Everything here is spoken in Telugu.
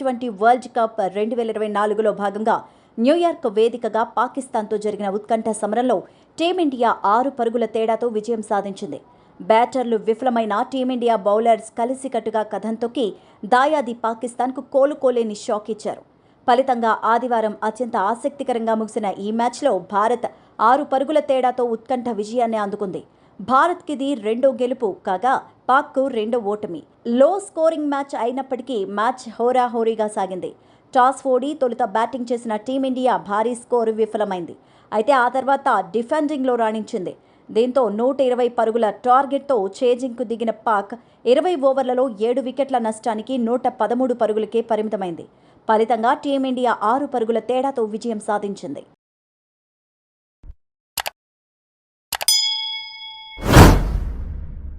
ట్వంటీ వరల్డ్ కప్ రెండు వేల ఇరవై నాలుగులో భాగంగా న్యూయార్క్ వేదికగా పాకిస్తాన్తో జరిగిన ఉత్కంఠ సమరంలో టీమిండియా ఆరు పరుగుల తేడాతో విజయం సాధించింది. బ్యాటర్లు విఫలమైన టీమిండియా బౌలర్స్ కలిసికట్టుగా కథం తొక్కి దాయాది పాకిస్తాన్కు కోలుకోలేని షాక్ ఇచ్చారు. ఫలితంగా ఆదివారం అత్యంత ఆసక్తికరంగా ముగిసిన ఈ మ్యాచ్లో భారత్ ఆరు పరుగుల తేడాతో ఉత్కంఠ విజయాన్ని అందుకుంది. భారత్కిది రెండో గెలుపు కాగా పాక్కు రెండో ఓటమి. లో స్కోరింగ్ మ్యాచ్ అయినప్పటికీ మ్యాచ్ హోరాహోరీగా సాగింది. టాస్ ఓడి తొలుత బ్యాటింగ్ చేసిన టీమిండియా భారీ స్కోరు విఫలమైంది. అయితే ఆ తర్వాత డిఫెండింగ్లో రాణించింది. దీంతో నూట ఇరవై పరుగుల టార్గెట్తో చేజింగ్కు దిగిన పాక్ ఇరవై ఓవర్లలో ఏడు వికెట్ల నష్టానికి నూట పదమూడు పరుగులకే పరిమితమైంది. ఫలితంగా టీమిండియా ఆరు పరుగుల తేడాతో విజయం సాధించింది.